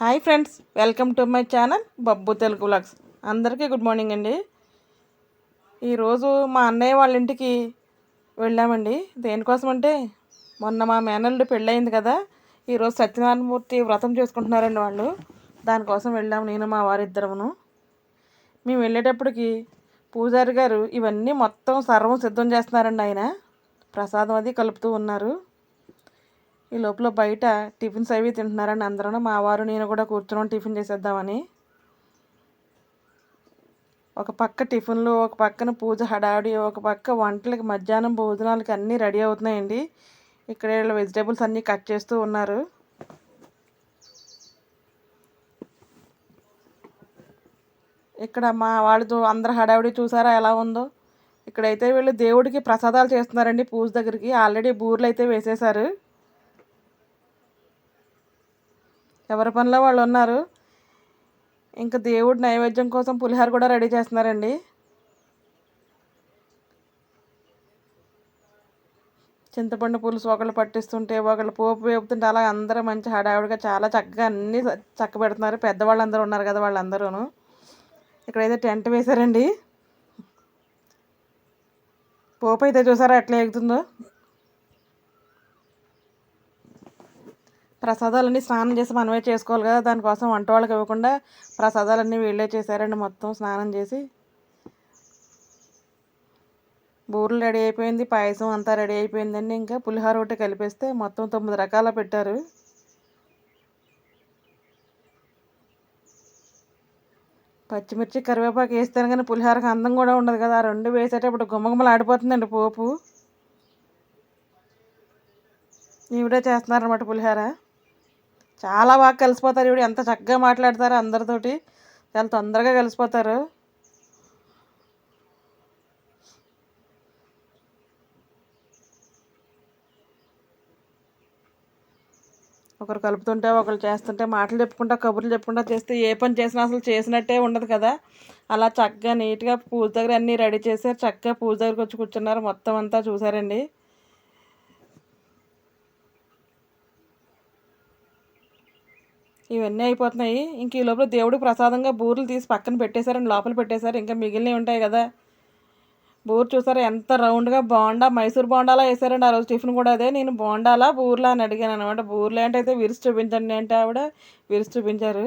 Hi friends welcome to my channel Babbu Telugu blogs అందరికీ good morning అండి. ఈరోజు మా అన్నయ్య వాళ్ళ ఇంటికి వెళ్ళామండి. దేనికోసం అంటే మొన్న మా మేనల్లుడు పెళ్ళయింది కదా. ఈరోజు సత్యనారాయణమూర్తి వ్రతం చేసుకుంటున్నారండి వాళ్ళు. దానికోసం వెళ్ళాము నేను మా వారిద్దరమును. మేము వెళ్ళేటప్పటికి పూజారి గారు ఇవన్నీ మొత్తం సర్వం సిద్ధం చేస్తున్నారండి ఆయన. ప్రసాదం అది కలుపుతూ ఉన్నారు. ఈ లోపల బయట టిఫిన్స్ అవి తింటున్నారండి అందరూ మా వారు నేను కూడా కూర్చున్నాం టిఫిన్ చేసేద్దామని. ఒక పక్క టిఫిన్లు ఒక పక్కన పూజ హడావిడి ఒక పక్క వంటలకి మధ్యాహ్నం భోజనాలకి అన్నీ రెడీ అవుతున్నాయండి. ఇక్కడ వీళ్ళు వెజిటేబుల్స్ అన్నీ కట్ చేస్తూ ఉన్నారు. ఇక్కడ మా వాళ్ళు అందరు హడావిడి చూసారా ఎలా ఉందో? ఇక్కడైతే వీళ్ళు దేవుడికి ప్రసాదాలు చేస్తున్నారండి పూజ దగ్గరికి. ఆల్రెడీ బూర్లు అయితే వేసేశారు. ఎవరి పనిలో వాళ్ళు ఉన్నారు. ఇంకా దేవుడి నైవేద్యం కోసం పులిహోర కూడా రెడీ చేస్తున్నారండి. చింతపండు పులుసు ఒకళ్ళు పట్టిస్తుంటే ఒకళ్ళు పోపు వేపుతుంటే అలా అందరూ మంచి హడావిడిగా చాలా చక్కగా అన్నీ చక్క పెడుతున్నారు. పెద్దవాళ్ళందరూ ఉన్నారు కదా వాళ్ళందరూను. ఇక్కడైతే టెంట్ వేశారండి. పోపు అయితే చూసారా ఎట్లా ఎగుతుందో? ప్రసాదాలన్నీ స్నానం చేసి మనమే చేసుకోవాలి కదా దానికోసం వంట వాళ్ళకి ఇవ్వకుండా ప్రసాదాలన్నీ వీళ్ళే చేశారండి మొత్తం స్నానం చేసి. బూరెలు రెడీ అయిపోయింది పాయసం అంతా రెడీ అయిపోయిందండి. ఇంకా పులిహోర ఒకటి కలిపేస్తే మొత్తం తొమ్మిది రకాల పెట్టారు. పచ్చిమిర్చి కరివేపాకు వేస్తాను కానీ పులిహోరకి అందం కూడా ఉండదు కదా ఆ రెండు వేసేటప్పుడు గుమ్మగుమ్మలు ఆడిపోతుందండి పోపు. ఈవిడే చేస్తున్నారన్నమాట పులిహోర. చాలా బాగా కలిసిపోతారు ఇవి ఎంత చక్కగా మాట్లాడతారు అందరితోటి. చాలా తొందరగా కలిసిపోతారు. ఒకరు కలుపుతుంటే ఒకరు చేస్తుంటే మాటలు చెప్పుకుంటా కబుర్లు చెప్పుకుంటా చేస్తే ఏ పని చేసినా అసలు చేసినట్టే ఉండదు కదా. అలా చక్కగా నీట్గా పూజ దగ్గర అన్నీ రెడీ చేశారు చక్కగా పూజ దగ్గరకు వచ్చి కూర్చున్నారు. మొత్తం అంతా చూసారండి. ఇవన్నీ అయిపోతున్నాయి. ఇంక ఈ లోపల దేవుడికి ప్రసాదంగా బూరెలు తీసి పక్కన పెట్టేశారండి లోపల పెట్టేశారు. ఇంకా మిగిలినవి ఉంటాయి కదా. బూరు చూసారా ఎంత రౌండ్గా బోండా మైసూర్ బోండాలా వేసారండి ఆ రోజు టిఫిన్ కూడా అదే. నేను బోండాలా బూర్లా అని అడిగాను అనమాట బూర్లా అంటే అయితే విరిసి చూపించండి అంటే ఆవిడ విరిసి చూపించారు.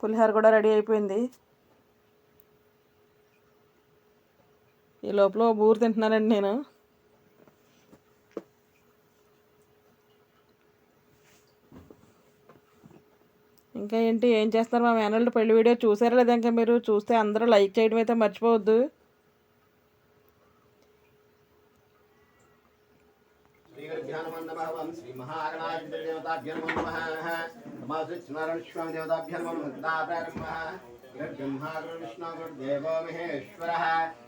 పులిహోర కూడా రెడీ అయిపోయింది. ఈ లోపల బూరు తింటున్నానండి నేను. ఇంకా ఏంటి ఏం చేస్తున్నారు? మా మేనల్డ్ పెళ్ళి వీడియో చూసారా లేదా ఇంకా మీరు? చూస్తే అందరూ లైక్ చేయడం అయితే మర్చిపోవద్దు. శ్రీ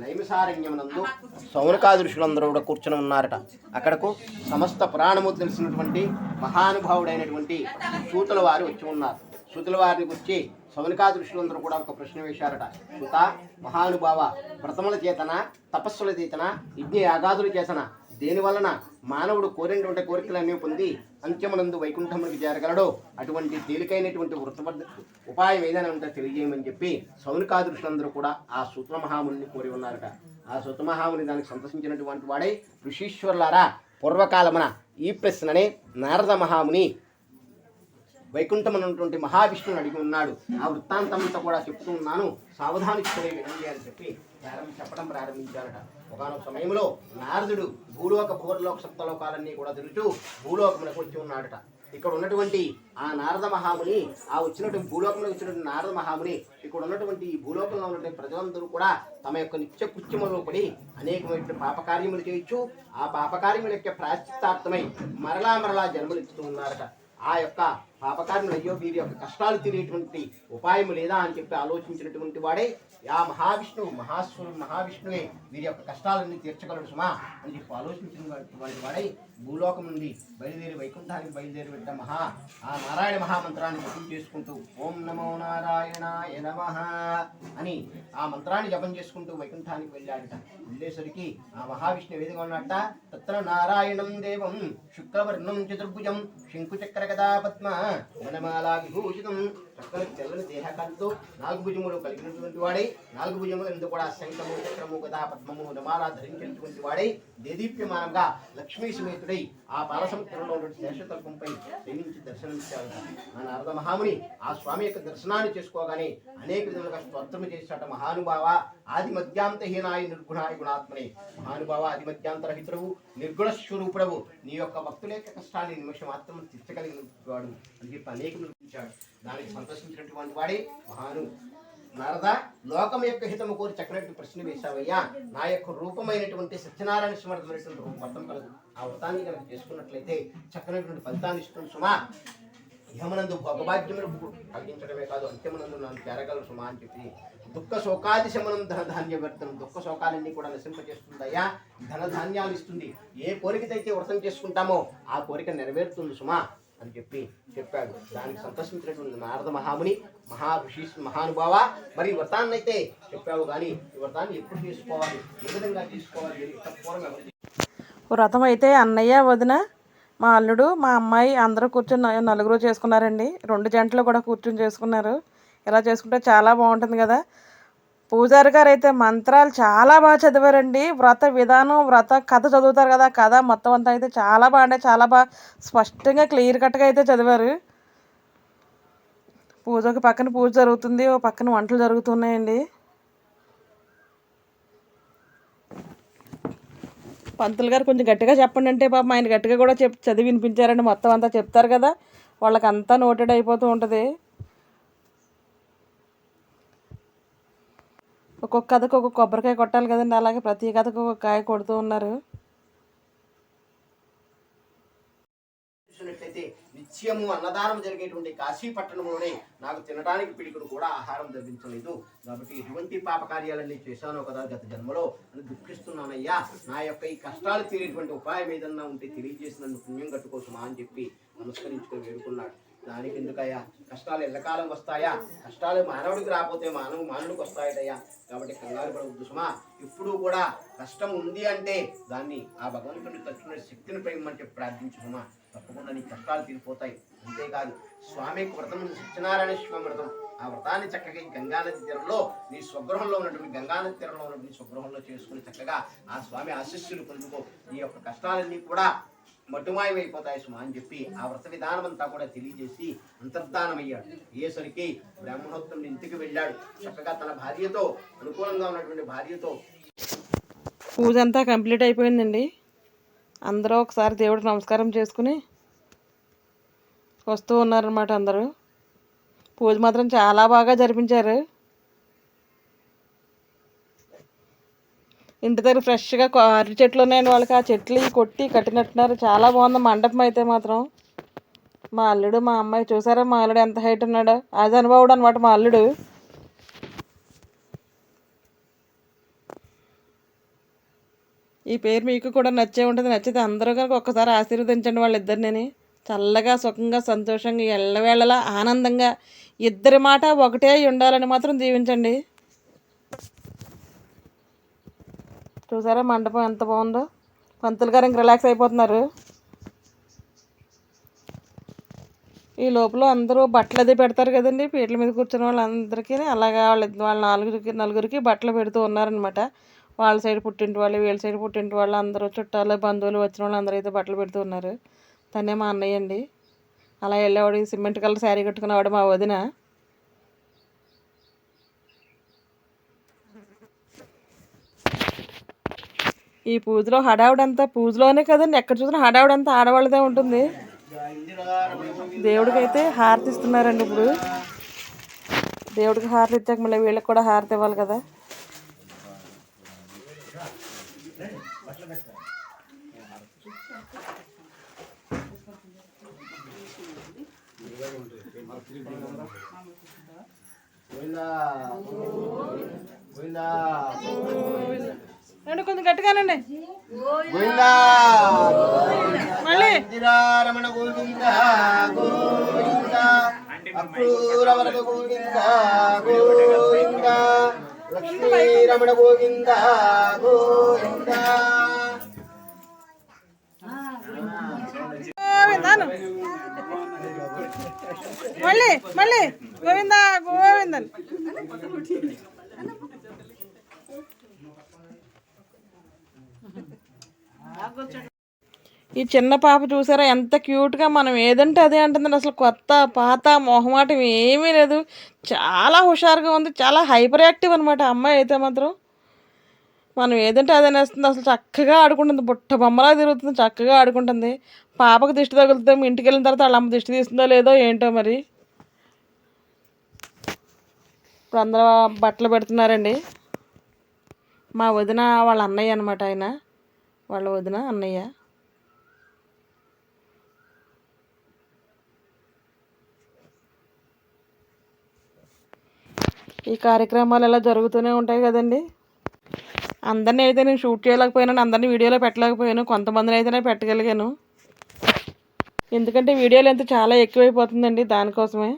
నైమిసారణ్యమునందు సౌనకాదృషులందరూ కూడా కూర్చుని ఉన్నారట. అక్కడకు సమస్త పురాణము తెలిసినటువంటి మహానుభావుడైనటువంటి సూతుల వారు వచ్చి ఉన్నారు. సూతుల వారిని గురించి సౌనకాదృశులందరూ కూడా ఒక ప్రశ్న వేశారట. సుత మహానుభావ వ్రతముల చేతన తపస్సుల చేతన యజ్ఞ యాగాదుల చేతన దేని వలన మానవుడు కోరినటువంటి కోరికలన్నీ పొంది అంత్యమునందు వైకుంఠమునికి చేరగలడో అటువంటి తేలికైనటువంటి వృత ఉపాయం ఏదైనా ఉంటే తెలియజేయమని చెప్పి సౌనికాది కూడా ఆ సూత్రమహాముని కోరి ఉన్నారట. ఆ సూత్రమహాముని దానికి సంతసించినటువంటి వాడే ఋషీశ్వరులారా పూర్వకాలమున ఈ ప్రశ్ననే నారద మహాముని వైకుంఠం అన్నటువంటి మహావిష్ణువుని అడిగి ఉన్నాడు. ఆ వృత్తాంతమంతా కూడా చెప్తూ ఉన్నాను. సావధానిస్తుడే వినండి అని చెప్పి ప్రారంభ చెప్పడం ప్రారంభించారట. ఒకనొక సమయంలో నారదుడు భూలోక భూర్లోక సప్తలోకాలన్నీ కూడా తిరుగుతూ భూలోకములకు వచ్చి ఉన్నాడట. ఇక్కడ ఉన్నటువంటి ఆ నారద మహాముని ఆ వచ్చినటువంటి భూలోకంలో వచ్చినటువంటి నారద మహాముని ఇక్కడ ఉన్నటువంటి ఈ భూలోకంలో ఉన్నటువంటి ప్రజలందరూ కూడా తమ యొక్క నిత్య కృత్యములో పడి అనేకమైన పాపకార్యములు చేయొచ్చు ఆ పాపకార్యముల యొక్క ప్రాశ్చిత్తార్థమై మరలా మరలా జన్మలు ఇస్తూ ఉన్నారట. ఆ యొక్క పాపకారులు అయ్యో వీరి యొక్క కష్టాలు తినేటువంటి ఉపాయం లేదా అని చెప్పి ఆలోచించినటువంటి వాడే యా మహావిష్ణువు మహాస్వరుడు మహావిష్ణువే. వీరి యొక్క కష్టాలన్నీ తీర్చగలడు సుమా అని చెప్పి ఆలోచించిన వాడి వాడై భూలోకం నుండి బయలుదేరి వైకుంఠానికి బయలుదేరి పెట్ట మహా ఆ నారాయణ మహామంత్రాన్ని జపం చేసుకుంటూ ఓం నమో నారాయణాయ నమః అని ఆ మంత్రాన్ని జపం చేసుకుంటూ వైకుంఠానికి వెళ్ళాడట. వెళ్ళేసరికి ఆ మహావిష్ణువు ఏదిగా ఉన్నట్ట తత్ర నారాయణం దేవం శుక్రవర్ణం చతుర్భుజం శంకుచక్ర గదా Padma na. Yan ang mga lagi ko. Ito చక్కని తెల్లని దేహకాంతితో నాలుగు భుజములు కలిగినటువంటి వాడై నాలుగు భుజములు ఎందుకు కూడా శంఖము చక్రము గదా పద్మము నమాల ధరించినటువంటి వాడై దేదీప్యమానంగా లక్ష్మీ సమేతుడై ఆ బాలసముద్రంలో ఉన్నటువంటి శేషతల్పంపై ప్రేమించి దర్శనమిచ్చాడు మా నారద మహాముని ఆ స్వామి యొక్క దర్శనాన్ని చేసుకోగానే అనేక విధములుగా స్తోత్రము చేశాట మహానుభావ ఆది మధ్యాంతహీనాయ నిర్గుణాయ గుణాత్మనే. మహానుభావ ఆది మధ్యాంతరహితుడవు నిర్గుణ స్వరూపుడవు. నీ యొక్క భక్తుల యొక్క కష్టాన్ని నిమిషం మాత్రం తీర్చగలిగిన వాడు అని చెప్పి అనేక దానికి సంతోషించినటువంటి వాడే మహాను. నారద లోకం యొక్క హితము కోరి చక్కనట్టు ప్రశ్న వేశావయ్యా. నా యొక్క రూపమైనటువంటి సత్యనారాయణ స్మరణమైనటువంటి రూపం వ్రతం కలదు ఆ వ్రతాన్ని కనుక చేసుకున్నట్లయితే చక్కనటువంటి ఫలితాన్ని ఇస్తుంది సుమా. యమనందు భోగభాగ్యములకు కలిగించడమే కాదు అంత్యమనందు నన్ను చేరగలరు సుమా అని చెప్పి దుఃఖ శోకాది శమనం ధనధాన్య వ్యర్థం దుఃఖ శోకాలన్నీ కూడా నశింపజేస్తుందయ్యా. ధనధాన్యాలు ఇస్తుంది. ఏ కోరికతైతే వ్రతం చేసుకుంటామో ఆ కోరిక నెరవేరుతుంది సుమా. అని చెప్పి చెప్పాడు. దానికి సంతోషించినటువంటి నారద మహాముని మహా ఋషి మహానుభావ మరి వ్రతాన్ని అయితే చెప్పావు కానీ ఈ వ్రతాన్ని ఎప్పుడు తీసుకోవాలి? ఏ విధంగా తీసుకోవాలి? వ్రతం అయితే అన్నయ్య వదిన మా అల్లుడు మా అమ్మాయి అందరూ కూర్చొని నలుగురు చేసుకున్నారండి. రెండు జంటలు కూడా కూర్చొని చేసుకున్నారు. ఇలా చేసుకుంటే చాలా బాగుంటుంది కదా. పూజారి గారు అయితే మంత్రాలు చాలా బాగా చదివారండి. వ్రత విధానం వ్రత కథ చదువుతారు కదా కథ మొత్తం అంతా అయితే చాలా బాగా అంటే చాలా బాగా స్పష్టంగా క్లియర్ కట్గా అయితే చదివారు. పూజ ఒక పక్కన పూజ జరుగుతుంది ఒక పక్కన వంటలు జరుగుతున్నాయండి. పంతులు గారు కొంచెం గట్టిగా చెప్పండి అంటే పాపం ఆయన గట్టిగా కూడా చెప్ చదివి వినిపించారండి. మొత్తం అంతా చెప్తారు కదా వాళ్ళకంతా నోటెడ్ అయిపోతూ ఉంటుంది. ఒక్కొక్క కథకు ఒక్కొక్క కొబ్బరికాయ కొట్టాలి కదండి. అలాగే ప్రతి కథకు ఒక కాయ కొడుతూ ఉన్నారు. చూసినట్లయితే నిత్యము అన్నదానం జరిగేటువంటి కాశీ పట్టణంలోనే నాకు తినడానికి పిడికుడు కూడా ఆహారం లభించలేదు కాబట్టి ఎటువంటి పాప కార్యాలన్నీ చేశానో కదా గత జన్మలో. అని దుఃఖిస్తున్నానయ్యా. నా యొక్క ఈ కష్టాలు తీరేటువంటి ఉపాయం ఏదన్నా ఉంటే తెలియజేసి నన్ను పుణ్యం కట్టుకోసమా అని చెప్పి నమస్కరించుకొని వేడుకున్నాడు. దానికి ఎందుకయ్యా కష్టాలు ఎల్లకాలం వస్తాయా? కష్టాలు మానవుడికి రాకపోతే మానవు మానవుడికి వస్తాయటయ్యా. కాబట్టి కంగారు పడవద్దు సుమా. ఇప్పుడు కూడా కష్టం ఉంది అంటే దాన్ని ఆ భగవంతుడిని తక్షణ శక్తిని ప్రేమని చెప్పి ప్రార్థించు సుమా. తప్పకుండా నీ కష్టాలు తీరిపోతాయి. అంతేకాదు స్వామి వ్రతం సత్యనారాయణ శివ వ్రతం. ఆ వ్రతాన్ని చక్కగా ఈ గంగానది తీరంలో నీ స్వగృహంలో ఉన్నటువంటి గంగానది తీరంలో ఉన్నటువంటి స్వగృహంలో చేసుకుని చక్కగా ఆ స్వామి ఆశిస్సులు పొందుకో. నీ యొక్క కష్టాలన్నీ కూడా మటుమాయమైపోతాయి సుమా అని చెప్పి ఆ వ్రత విధానం అంతా కూడా తెలియజేసి అంతర్ధానమయ్యాడు. అయ్యేసరికి బ్రాహ్మణోత్తముడు ఇంటికి వెళ్ళాడు. చక్కగా తన భార్యతో అనుకూలంగా ఉన్నటువంటి భార్యతో. పూజ అంతా కంప్లీట్ అయిపోయిందండి. అందరూ ఒకసారి దేవుడికి నమస్కారం చేసుకుని వస్తూ ఉన్నారనమాట అందరూ. పూజ మాత్రం చాలా బాగా జరిపించారు. ఇంటి దగ్గర ఫ్రెష్గా అరటి చెట్లు ఉన్నాయని వాళ్ళకి. ఆ చెట్లు కొట్టి కట్టినట్టున్నారు. చాలా బాగుంది మండపం అయితే మాత్రం. మా అల్లుడు మా అమ్మాయి చూసారా? మా అల్లుడు ఎంత హైట్ ఉన్నాడో. అది అనుభవుడు అనమాట మా అల్లుడు. ఈ పేరు మీకు కూడా నచ్చే ఉంటుంది. నచ్చితే అందరూ కనుక ఒక్కసారి ఆశీర్వదించండి వాళ్ళిద్దరిని చల్లగా సుఖంగా సంతోషంగా ఎల్లవేళలా ఆనందంగా ఇద్దరి మాట ఒకటే ఉండాలని మాత్రం దీవించండి చూసారా మండపం ఎంత బాగుందో? పంతులు గారు ఇంక రిలాక్స్ అయిపోతున్నారు. ఈ లోపల అందరూ బట్టలు అది పెడతారు కదండి. పీటల మీద కూర్చున్న వాళ్ళందరికీ అలాగా వాళ్ళ వాళ్ళ నలుగురికి నలుగురికి బట్టలు పెడుతూ ఉన్నారనమాట వాళ్ళ సైడ్ పుట్టింటి వాళ్ళు వీళ్ళ సైడ్ పుట్టింటి వాళ్ళు అందరూ చుట్టాలు బంధువులు వచ్చిన వాళ్ళు అందరూ అయితే బట్టలు పెడుతూ ఉన్నారు. తనే మా అన్నయ్య అండి. అలా వెళ్ళేవాడు సిమెంట్ కలర్ శారీ కట్టుకునేవాడు మా వదిన. ఈ పూజలో హడావుడంతా పూజలోనే కదండి. ఎక్కడ చూసినా హడావుడంతా ఆడవాళ్ళదే ఉంటుంది. దేవుడికి అయితే హారతి ఇస్తున్నారండి ఇప్పుడు. దేవుడికి హారతి ఇచ్చాక మళ్ళీ వీళ్ళకి కూడా హారతి ఇవ్వాలి కదా. గోవిందా గోవిందా రండి కొంచెం గట్టిగానండి. గోవిందా మళ్ళీ. ఇందిరారమణ గోవింద గోవింద అక్రూర వరద గోవింద గోవింద లక్ష్మీరమణ గోవింద గోవింద. గోవిందాను మళ్ళీ మళ్ళీ. గోవింద గోవిందని. ఈ చిన్న పాప చూసారా ఎంత క్యూట్గా మనం ఏదంటే అదే అంటుంది అసలు కొత్త పాత మొహమాటం ఏమీ లేదు. చాలా హుషారుగా ఉంది చాలా హైపర్ యాక్టివ్ అనమాట అమ్మాయి అయితే మాత్రం. మనం ఏదంటే అదే నేస్తుంది అసలు చక్కగా ఆడుకుంటుంది. బుట్ట బొమ్మలా తిరుగుతుంది చక్కగా ఆడుకుంటుంది. పాపకు దిష్టి తగులుతుంది ఇంటికి వెళ్ళిన తర్వాత వాళ్ళ అమ్మ దిష్టి తీస్తుందో లేదో ఏంటో మరి. ఇప్పుడు అందరూ బట్టలు పెడుతున్నారండి. మా వదిన వాళ్ళ అన్నయ్య అనమాట ఆయన. వాళ్ళ వదిన అన్నయ్య. ఈ కార్యక్రమాలు ఇలా జరుగుతూనే ఉంటాయి కదండి? అందరినీ అయితే నేను షూట్ చేయలేకపోయాను అందరినీ వీడియోలో పెట్టలేకపోయాను కొంతమందిని అయితే నేను పెట్టగలిగాను. ఎందుకంటే వీడియోలు ఎంత చాలా ఎక్కువైపోతుందండి దానికోసమే.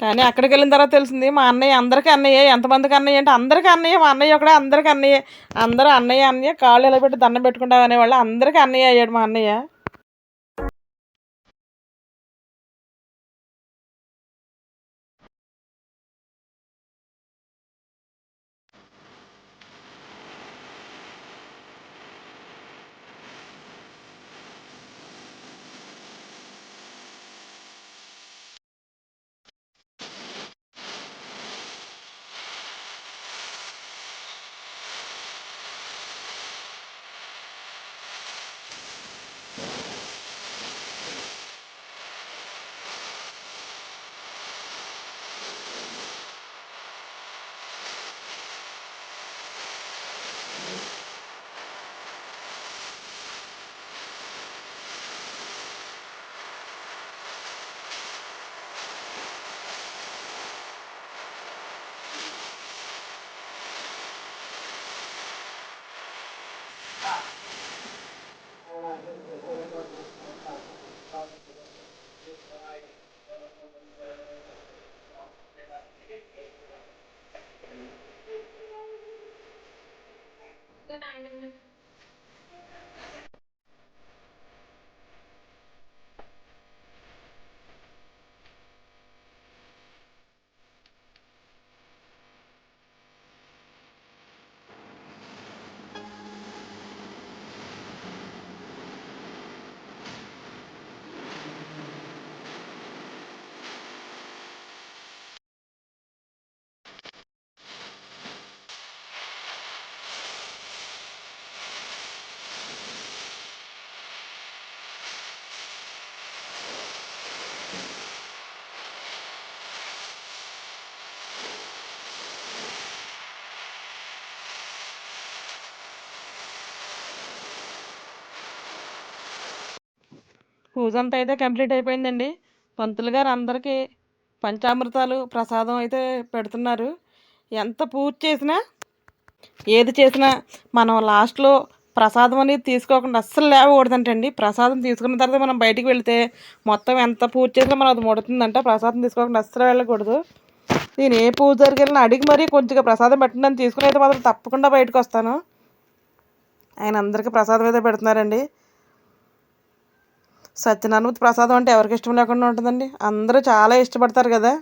కానీ అక్కడికి వెళ్ళిన తర్వాత తెలిసింది మా అన్నయ్య అందరికీ అన్నయ్య ఎంతమందికి అన్నయ్య అంటే అందరికీ అన్నయ్య మా అన్నయ్య ఒకడే అందరికీ అన్నయ్య. అందరూ అన్నయ్య అన్నయ్య కాళ్ళు ఎలా పెట్టి దండం పెట్టుకుంటావు అనేవాళ్ళు అందరికీ అన్నయ్య అయ్యాడు మా అన్నయ్య. పూజ అంతా అయితే కంప్లీట్ అయిపోయిందండి. పంతులు గారు అందరికీ పంచామృతాలు ప్రసాదం అయితే పెడుతున్నారు. ఎంత పూజ చేసినా ఏది చేసినా మనం లాస్ట్లో ప్రసాదం అనేది తీసుకోకుండా అస్సలు లేవకూడదంటండి. ప్రసాదం తీసుకున్న తర్వాత మనం బయటికి వెళితే మొత్తం ఎంత పూజ చేసినా మనం అది ముడుతుందంట. ప్రసాదం తీసుకోకుండా అస్సలు వెళ్ళకూడదు. నేను ఏ పూజ జరిగినా అడిగి మరీ కొంచెంగా ప్రసాదం పెట్టండి తీసుకుని అయితే మాత్రం తప్పకుండా బయటకు వస్తాను. ఆయన అందరికీ ప్రసాదం అయితే పెడుతున్నారండి. సత్యనారాయణ ప్రసాదం అంటే ఎవరికి ఇష్టం లేకుండా ఉంటుందండి? అందరూ చాలా ఇష్టపడతారు కదా.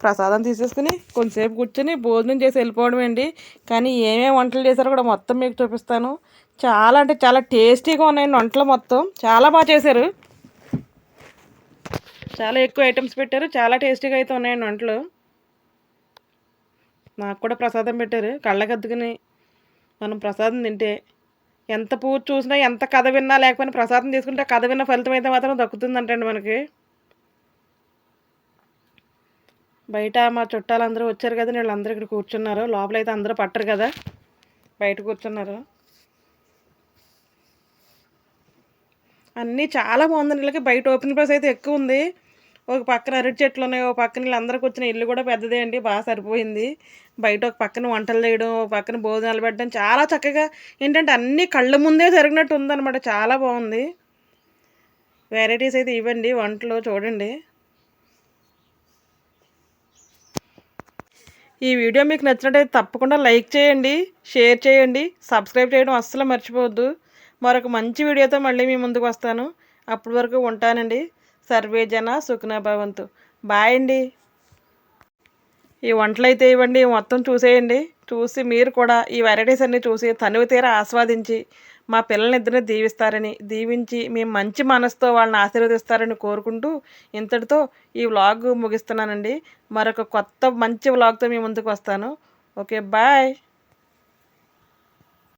ప్రసాదం తీసేసుకుని కొంతసేపు కూర్చొని భోజనం చేసి వెళ్ళిపోవడం అండి. కానీ ఏమేమి వంటలు చేశారో కూడా మొత్తం మీకు చూపిస్తాను. చాలా అంటే చాలా టేస్టీగా ఉన్నాయండి వంటలు మొత్తం. చాలా బాగా చేశారు. చాలా ఎక్కువ ఐటమ్స్ పెట్టారు. చాలా టేస్టీగా అయితే ఉన్నాయండి వంటలు. నాకు కూడా ప్రసాదం పెట్టారు. కళ్ళకద్దుకుని మనం ప్రసాదం తింటే ఎంత పూజ చూసినా ఎంత కథ విన్నా లేకపోయినా ప్రసాదం తీసుకుంటే కథ విన్న ఫలితం అయితే మాత్రం దక్కుతుందంటండి మనకి. బయట మా చుట్టాలందరూ వచ్చారు కదా వీళ్ళందరూ ఇక్కడ కూర్చున్నారు. లోపల అయితే అందరూ పట్టరు కదా బయట కూర్చున్నారు. అన్నీ చాలా బాగుంది వీళ్ళకి బయట ఓపెన్ ప్లేస్ అయితే ఎక్కువ ఉంది. ఒక పక్కన అరటి చెట్లు ఉన్నాయి ఒక పక్కన వీళ్ళందరికీ వచ్చిన ఇల్లు కూడా పెద్దదే అండి బాగా సరిపోయింది. బయట ఒక పక్కన వంటలు చేయడం ఒక పక్కన భోజనాలు పెట్టడం చాలా చక్కగా ఏంటంటే అన్నీ కళ్ళ ముందే జరిగినట్టు ఉందన్నమాట చాలా బాగుంది. వెరైటీస్ అయితే ఇవ్వండి వంటలు చూడండి. ఈ వీడియో మీకు నచ్చినట్టయితే తప్పకుండా లైక్ చేయండి షేర్ చేయండి సబ్స్క్రైబ్ చేయడం అస్సలు మర్చిపోవద్దు. మరొక మంచి వీడియోతో మళ్ళీ మీ ముందుకు వస్తాను. అప్పటి వరకు ఉంటానండి. సర్వే జన సుఖనా భవంతు. బాయ్ అండి. ఈ వంటలు అయితే ఇవ్వండి మొత్తం చూసేయండి. చూసి మీరు కూడా ఈ వెరైటీస్ అన్నీ చూసి తనువు తీర ఆస్వాదించి మా పిల్లలనిద్దరిని దీవిస్తారని దీవించి మేము మంచి మనసుతో వాళ్ళని ఆశీర్వదిస్తారని కోరుకుంటూ ఇంతటితో ఈ వ్లాగ్ ముగిస్తున్నానండి. మరొక కొత్త మంచి వ్లాగ్తో మీ ముందుకు వస్తాను. Okay bye.